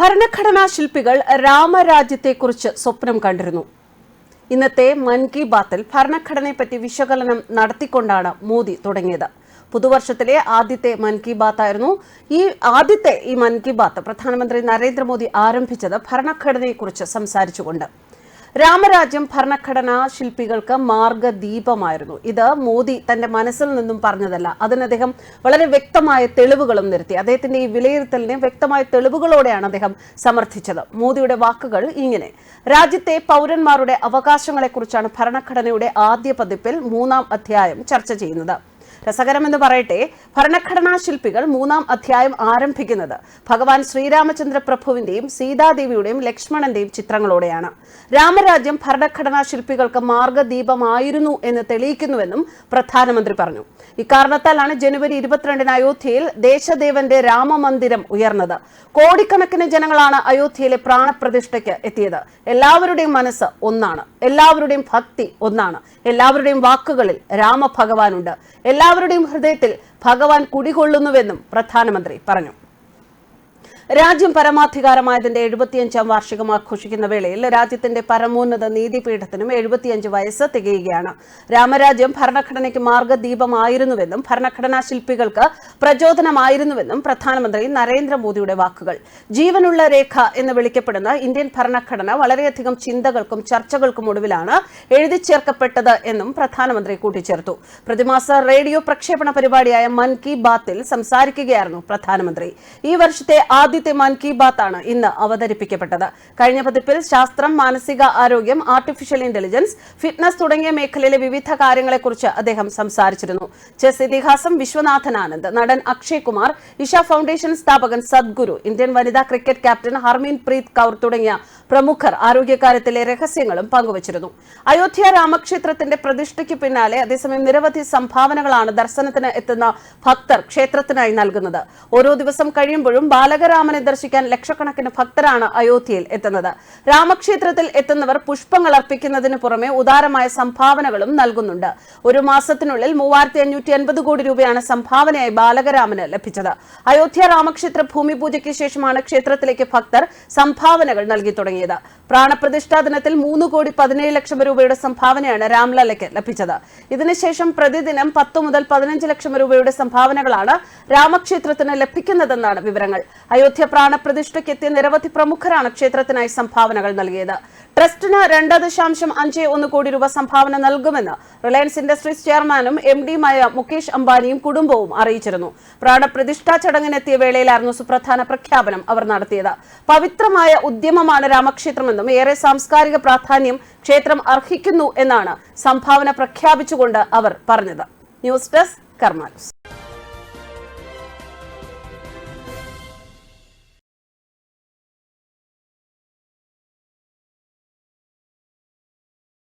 ഭരണഘടനാ ശില്പികൾ രാമരാജ്യത്തെക്കുറിച്ച് സ്വപ്നം കണ്ടിരുന്നു. ഇന്നത്തെ മൻ കി ബാത്തിൽ ഭരണഘടനയെപ്പറ്റി വിശകലനം നടത്തിക്കൊണ്ടാണ് മോദി തുടങ്ങിയത്. പുതുവർഷത്തിലെ ആദ്യത്തെ മൻ കി ബാത്ത് ആയിരുന്നു ഈ ആദ്യത്തെ ഈ മൻ കി ബാത്ത് പ്രധാനമന്ത്രി നരേന്ദ്രമോദി ആരംഭിച്ചത് ഭരണഘടനയെക്കുറിച്ച് സംസാരിച്ചുകൊണ്ട്. രാമരാജ്യം ഭരണഘടനാ ശില്പികൾക്ക് മാർഗദീപമായിരുന്നു. ഇത് മോദി തന്റെ മനസ്സിൽ നിന്നും പറഞ്ഞതല്ല. അതിന് അദ്ദേഹം വളരെ വ്യക്തമായ തെളിവുകളും നിർത്തി അദ്ദേഹത്തിന്റെ ഈ വിലയിരുത്തലിനെ വ്യക്തമായ തെളിവുകളോടെയാണ് അദ്ദേഹം സമർത്ഥിച്ചത്. മോദിയുടെ വാക്കുകൾ ഇങ്ങനെ. രാജ്യത്തെ പൗരന്മാരുടെ അവകാശങ്ങളെക്കുറിച്ചാണ് ഭരണഘടനയുടെ ആദ്യ പതിപ്പിൽ മൂന്നാം അധ്യായം ചർച്ച ചെയ്യുന്നത്. രസകരമെന്ന് പറയട്ടെ ഭരണഘടനാ ശില്പികൾ മൂന്നാം അധ്യായം ആരംഭിക്കുന്നത് ഭഗവാൻ ശ്രീരാമചന്ദ്ര പ്രഭുവിന്റെയും സീതാദേവിയുടെയും ലക്ഷ്മണന്റെയും ചിത്രങ്ങളോടെയാണ്. രാമരാജ്യം ഭരണഘടനാ ശില്പികൾക്ക് മാർഗദീപമായിരുന്നു എന്ന് തെളിയിക്കുന്നുവെന്നും പ്രധാനമന്ത്രി പറഞ്ഞു. ഇക്കാരണത്താലാണ് ജനുവരി ഇരുപത്തിരണ്ടിന് അയോധ്യയിൽ ദേശദേവന്റെ രാമമന്ദിരം ഉയർന്നത്. കോടിക്കണക്കിന് ജനങ്ങളാണ് അയോധ്യയിലെ പ്രാണപ്രതിഷ്ഠയ്ക്ക് എത്തിയത്. എല്ലാവരുടെയും മനസ്സ് ഒന്നാണ്. എല്ലാവരുടെയും ഭക്തി ഒന്നാണ്. എല്ലാവരുടെയും വാക്കുകളിൽ രാമഭഗവാനുണ്ട്. എല്ലാവരുടെയും ഹൃദയത്തിൽ ഭഗവാൻ കുടികൊള്ളുന്നുവെന്നും പ്രധാനമന്ത്രി പറഞ്ഞു രാജ്യം പരമാധികാരമായതിന്റെ എഴുപത്തിയഞ്ചാം വാർഷികം ആഘോഷിക്കുന്ന വേളയിൽ രാജ്യത്തിന്റെ പരമോന്നത നീതിപീഠത്തിനും എഴുപത്തിയഞ്ച് വയസ്സ് തികയുകയാണ്. രാമരാജ്യം ഭരണഘടനയ്ക്ക് മാർഗദീപമായിരുന്നുവെന്നും ഭരണഘടനാ ശില്പികൾക്ക് പ്രചോദനമായിരുന്നുവെന്നും പ്രധാനമന്ത്രി നരേന്ദ്രമോദിയുടെ വാക്കുകൾ. ജീവനുള്ള രേഖ എന്ന് വിളിക്കപ്പെടുന്ന ഇന്ത്യൻ ഭരണഘടന വളരെയധികം ചിന്തകൾക്കും ചർച്ചകൾക്കും ഒടുവിലാണ് എഴുതി ചേർക്കപ്പെട്ടത് എന്നും പ്രധാനമന്ത്രി കൂട്ടിച്ചേർത്തു. പ്രതിമാസ റേഡിയോ പ്രക്ഷേപണ പരിപാടിയായ മൻ കി ബാത്തിൽ സംസാരിക്കുകയായിരുന്നു പ്രധാനമന്ത്രി. ഈ വർഷത്തെ ആദ്യത്തെ മൻ കി ബാത്ത് ആണ് ഇന്ന് അവതരിപ്പിക്കപ്പെട്ടത്. കഴിഞ്ഞ പതിപ്പിൽ ശാസ്ത്രം മാനസിക ആരോഗ്യം ആർട്ടിഫിഷ്യൽ ഇന്റലിജൻസ് ഫിറ്റ്നസ് തുടങ്ങിയ മേഖലയിലെ വിവിധ കാര്യങ്ങളെക്കുറിച്ച് അദ്ദേഹം സംസാരിച്ചിരുന്നു. ചെസ് ഇതിഹാസം വിശ്വനാഥൻ ആനന്ദ് നടൻ അക്ഷയ് കുമാർ ഇഷ ഫൗണ്ടേഷൻ സ്ഥാപകൻ സദ്ഗുരു ഇന്ത്യൻ വനിതാ cricket captain Harmanpreet Kaur തുടങ്ങിയ പ്രമുഖർ ആരോഗ്യകാര്യത്തിലെ രഹസ്യങ്ങളും പങ്കുവച്ചിരുന്നു. അയോധ്യ രാമക്ഷേത്രത്തിന്റെ പ്രതിഷ്ഠയ്ക്ക് പിന്നാലെ അതേസമയം നിരവധി സംഭാവനകളാണ് ദർശനത്തിന് എത്തുന്ന ഭക്തർ ക്ഷേത്രത്തിനായി നൽകുന്നത്. ഓരോ ദിവസം കഴിയുമ്പോഴും ബാലകരാമനെ ദർശിക്കാൻ ലക്ഷക്കണക്കിന് ഭക്തരാണ് അയോധ്യയിൽ എത്തുന്നത്. രാമക്ഷേത്രത്തിൽ എത്തുന്നവർ പുഷ്പങ്ങൾ അർപ്പിക്കുന്നതിന് പുറമെ ഉദാരമായ സംഭാവനകളും നൽകുന്നുണ്ട്. ഒരു മാസത്തിനുള്ളിൽ മൂവായിരത്തി അഞ്ഞൂറ്റി അൻപത് കോടി രൂപയാണ് സംഭാവനയായി ബാലകരാമന് ലഭിച്ചത്. അയോധ്യ രാമക്ഷേത്ര ഭൂമി പൂജയ്ക്ക് ശേഷമാണ് ക്ഷേത്രത്തിലേക്ക് ഭക്തർ സംഭാവനകൾ നൽകി തുടങ്ങിയത്. പ്രാണപ്രതിഷ്ഠാ ദിനത്തിൽ മൂന്ന് കോടി പതിനേഴ് ലക്ഷം രൂപയുടെ സംഭാവനയാണ് രാംലലയ്ക്ക് ലഭിച്ചത്. ഇതിനുശേഷം പ്രതിദിനം പത്ത് മുതൽ പതിനഞ്ച് ലക്ഷം രൂപയുടെ സംഭാവനകളാണ് രാമക്ഷേത്രത്തിന് ലഭിക്കുന്നതെന്നാണ് വിവരങ്ങൾ. അയോധ്യ പ്രാണപ്രതിഷ്ഠയ്ക്ക് എത്തിയ നിരവധി പ്രമുഖരാണ് ക്ഷേത്രത്തിനായി സംഭാവനകൾ നൽകിയത്. ട്രസ്റ്റിന് രണ്ട് ദശാംശം അഞ്ച് ഒന്ന് കോടി രൂപ സംഭാവന നൽകുമെന്ന് റിലയൻസ് ഇൻഡസ്ട്രീസ് ചെയർമാനും എം ഡിയുമായ മുകേഷ് അംബാനിയും കുടുംബവും അറിയിച്ചിരുന്നു. പ്രാണപ്രതിഷ്ഠാ ചടങ്ങിനെത്തിയ വേളയിലായിരുന്നു സുപ്രധാന പ്രഖ്യാപനം അവർ നടത്തിയത്. പവിത്രമായ ഉദ്യമമാണ് രാമക്ഷേത്രമെന്നും ഏറെ സാംസ്കാരിക പ്രാധാന്യം ക്ഷേത്രം അർഹിക്കുന്നു എന്നാണ് സംഭാവന പ്രഖ്യാപിച്ചുകൊണ്ട് അവർ പറഞ്ഞത്. News desk കർമാനൂസ്